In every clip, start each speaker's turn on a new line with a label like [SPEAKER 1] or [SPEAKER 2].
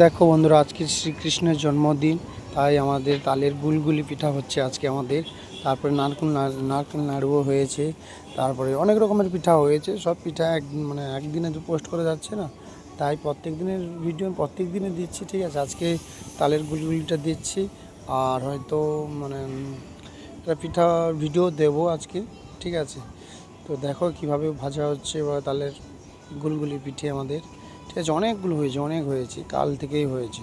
[SPEAKER 1] দেখো বন্ধুরা, আজকে শ্রীকৃষ্ণের জন্মদিন, তাই আমাদের তালের গুলগুলি পিঠা হচ্ছে আজকে আমাদের। তারপরে নারকেল নারকেল নাড়ুও হয়েছে, তারপরে অনেক রকমের পিঠা হয়েছে, সব পিঠা এক মানে একদিনে তো পোস্ট করে যাচ্ছে না। তাই প্রত্যেক দিনের ভিডিও প্রত্যেক দিনে দিচ্ছি, ঠিক আছে? আজকে তালের গুলগুলিটা দিচ্ছি, আর হয়তো মানে একটা পিঠা ভিডিও দেবো আজকে, ঠিক আছে? তো দেখো কীভাবে ভাজা হচ্ছে বা তালের গুলগুলি পিঠে আমাদের। ঠিক আছে, অনেকগুলো হয়েছে, অনেক হয়েছে, কাল থেকেই হয়েছে।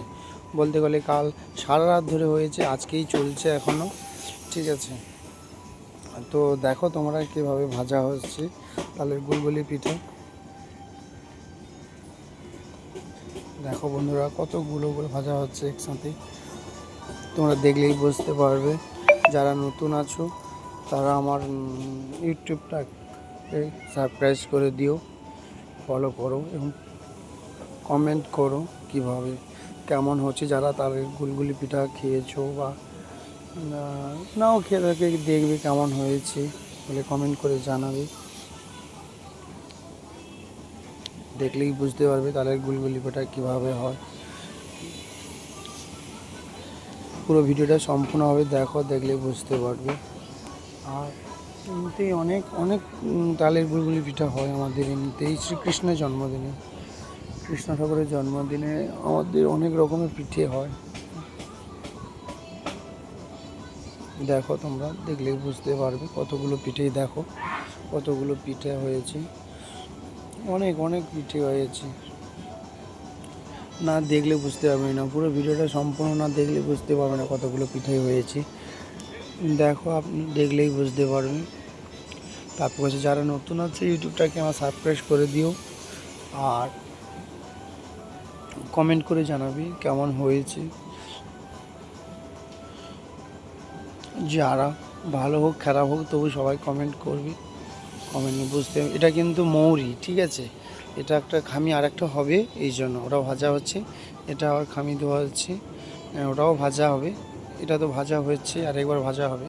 [SPEAKER 1] বলতে গেলে কাল সারা রাত ধরে হয়েছে, আজকেই চলছে এখনও ঠিক আছে। তো দেখো তোমরা কীভাবে ভাজা হচ্ছে, তাহলে গুলগুলি পিঠে। দেখো বন্ধুরা, কতগুলো ভাজা হচ্ছে একসাথে। তোমরা দেখলেই বুঝতে পারবে, যারা নতুন আছো, তারা আমার ইউটিউবটাকে সাবস্ক্রাইব করে দিও, ফলো করো, এবং কমেন্ট করো কীভাবে, কেমন হচ্ছে যারা তাদের গুলগুলি পিঠা খেয়েছো বা নাও খেয়ে থাকে দেখবে কেমন হয়েছে বলে কমেন্ট করে জানাবে। দেখলেই বুঝতে পারবে তাদের গুলগুলি পিঠা কীভাবে হয়। পুরো ভিডিওটা সম্পূর্ণভাবে দেখো, দেখলে বুঝতে পারবে। আর এমনিতেই অনেক অনেক তালের গুলগুলি পিঠা হয় আমাদের এমনিতেই, শ্রীকৃষ্ণের জন্মদিনে। কৃষ্ণ ঠাকুরের জন্মদিনে আমাদের অনেক রকমের পিঠে হয়। দেখো তোমরা দেখলেই বুঝতে পারবে কতগুলো পিঠেই দেখো, কতগুলো পিঠে হয়েছে। অনেক অনেক পিঠে হয়েছে। না দেখলে বুঝতে পারবে না, পুরো ভিডিওটা সম্পূর্ণ না দেখলে বুঝতে পারবে না কতগুলো পিঠে হয়েছে। দেখো, আপনি দেখলেই বুঝতে পারবেন তারপর হচ্ছে যারা নতুন আছে, ইউটিউবটাকে আমার সাবস্ক্রাইব করে দিও। আর কমেন্ট করে জানাবি কেমন হয়েছে। যারা ভালো হোক খারাপ হোক তবু সবাই কমেন্ট করবি। কমেন্টে বুঝতে এটা কিন্তু মৌরি ঠিক আছে? এটা একটা খামি আর একটা হবে এই জন্য ওটাও ভাজা হচ্ছে। এটা আবার খামি দেওয়া হচ্ছে। আহ, ওটাও ভাজা হবে। এটা তো ভাজা হচ্ছে আর একবার ভাজা হবে।